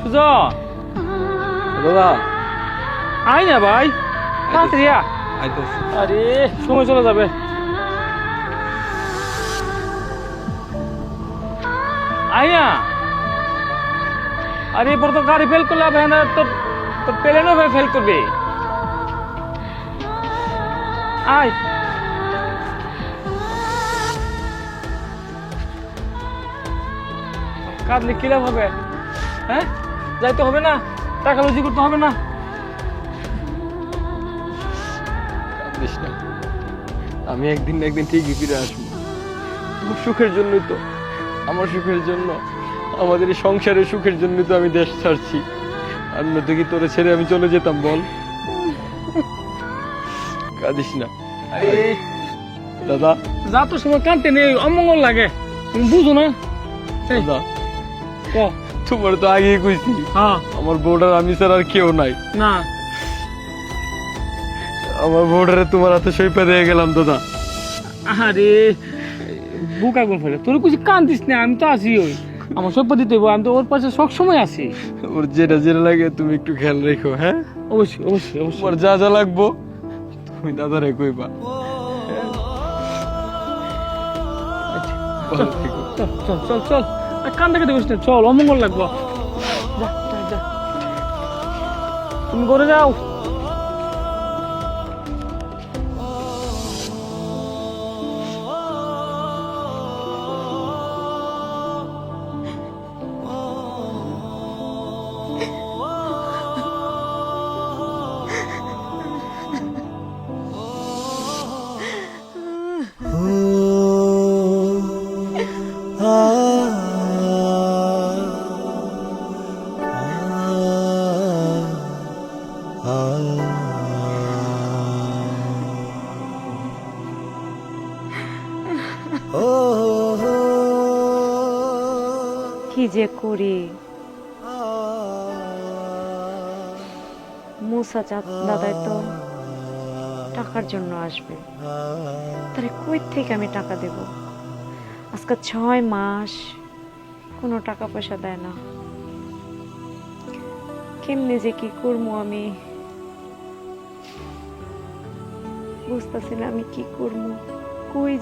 সুজন। দাদা। আয় না ভাই তাড়াতাড়ি আরে সময় চলে যাবে। না। আরে এরপর তো গাড়ি ফেল করলে হবে না তো তো প্লেনও ফেল করবে? আয়। কাঁদলে কি লাভ হবে? হ্যাঁ? যাইতে হবে না? টাকা লুজি করতে হবে না? না। আমি একদিন না একদিন ঠিকই ফিরে আসব। তোর সুখের জন্যই তো। আমার সুখের জন্য। আমাদের এই সংসারের সুখের জন্যই তো আমি দেশ ছাড়ছি। আর নয়তো কি তোরে ছেড়ে আমি চলে যেতাম বল? কাঁদিস না। দাদা। যা তো সময় কানতে নেই অমঙ্গল লাগে। তুমি বুঝো না? দাদা। ক? তোমার তো আগেই কইছি হ্যাঁ। আমার বউটার আমি ছাড়া আর কেউ নাই। না। আমার বউটারে তোমার হাতে সইপা দিয়ে গেলাম দাদা। আরে বুকা গুন ফেলে। তোর কিছু কান্দিস না আমি তো আছি ওই। আমার সব দিতে আমি তো ওর পাশে সব সময় আছি। ওর যেটা যেটা লাগে তুমি একটু খেয়াল রেখো হ্যাঁ? অবশ্যই অবশ্যই অবশ্যই। যা যা লাগবো তুমি দাদারে কইবা চল চল চল চল। কান দেখে দেখিস চল অমঙ্গল লাগবো। যা, যা তুমি করে যাও। কি যে করি? মুসা চাঁদ দাদাই তো টাকার জন্য আসবে। তাহলে কই থেকে আমি টাকা দেব? আজকে ছয় মাস কোনো টাকা পয়সা দেয় না। কেমনে যে কি করব আমি? বুঝতেছি না আমি কি করব। কই